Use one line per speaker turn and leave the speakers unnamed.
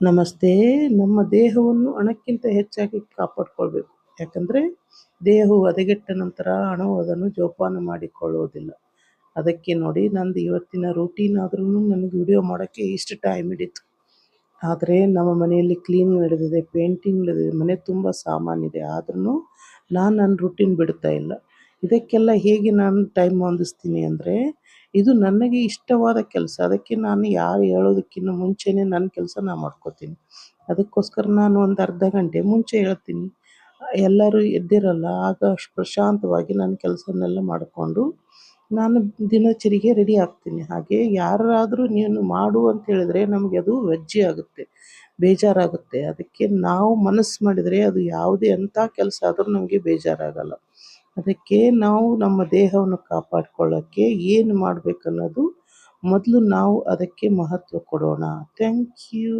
ನಮಸ್ತೆ. ನಮ್ಮ ದೇಹವನ್ನು ಹಣಕ್ಕಿಂತ ಹೆಚ್ಚಾಗಿ ಕಾಪಾಡಿಕೊಳ್ಬೇಕು. ಯಾಕಂದರೆ ದೇಹವು ಹದಗೆಟ್ಟ ನಂತರ ಹಣವು ಅದನ್ನು ಜೋಪಾನ ಮಾಡಿಕೊಳ್ಳುವುದಿಲ್ಲ. ಅದಕ್ಕೆ ನೋಡಿ, ನಂದು ಇವತ್ತಿನ ರೂಟೀನ್ ಆದ್ರೂ ನನಗೆ ವಿಡಿಯೋ ಮಾಡೋಕ್ಕೆ ಇಷ್ಟು ಟೈಮ್ ಹಿಡಿತು. ಆದರೆ ನಮ್ಮ ಮನೆಯಲ್ಲಿ ಕ್ಲೀನ್ ನಡೆದಿದೆ ಪೇಂಟಿಂಗ್ ನಡೆದಿದೆ, ಮನೆ ತುಂಬ ಸಾಮಾನಿದೆ ಆದ್ರೂ ನಾನು ನನ್ನ ರೂಟೀನ್ ಬಿಡ್ತಾ ಇಲ್ಲ. ಇದಕ್ಕೆಲ್ಲ ಹೇಗೆ ನಾನು ಟೈಮ್ ಹೊಂದಿಸ್ತೀನಿ ಅಂದರೆ ಇದು ನನಗೆ ಇಷ್ಟವಾದ ಕೆಲಸ. ಅದಕ್ಕೆ ನಾನು ಯಾರು ಹೇಳೋದಕ್ಕಿಂತ ಮುಂಚೆನೇ ನನ್ನ ಕೆಲಸ ನಾನು ಮಾಡ್ಕೋತೀನಿ. ಅದಕ್ಕೋಸ್ಕರ ನಾನು ಒಂದು ಅರ್ಧ ಗಂಟೆ ಮುಂಚೆ ಹೇಳ್ತೀನಿ. ಎಲ್ಲರೂ ಎದ್ದಿರಲ್ಲ, ಆಗ ಪ್ರಶಾಂತವಾಗಿ ನನ್ನ ಕೆಲಸನೆಲ್ಲ ಮಾಡಿಕೊಂಡು ನಾನು ದಿನಚರಿಗೆ ರೆಡಿ ಆಗ್ತೀನಿ. ಹಾಗೆ ಯಾರಾದರೂ ನೀನು ಮಾಡು ಅಂತ ಹೇಳಿದರೆ ನಮಗೆ ಅದು ವೆಜ್ಜೆ ಆಗುತ್ತೆ, ಬೇಜಾರಾಗುತ್ತೆ. ಅದಕ್ಕೆ ನಾವು ಮನಸ್ಸು ಮಾಡಿದರೆ ಅದು ಯಾವುದೇ ಎಂಥ ಕೆಲಸ ಆದರೂ ನಮಗೆ ಬೇಜಾರಾಗಲ್ಲ. ಅದಕ್ಕೆ ನಾವು ನಮ್ಮ ದೇಹವನ್ನು ಕಾಪಾಡಿಕೊಳ್ಳೋಕ್ಕೆ ಏನು ಮಾಡಬೇಕನ್ನೋದು ಮೊದಲು ನಾವು ಅದಕ್ಕೆ ಮಹತ್ವ ಕೊಡೋಣ. Thank you.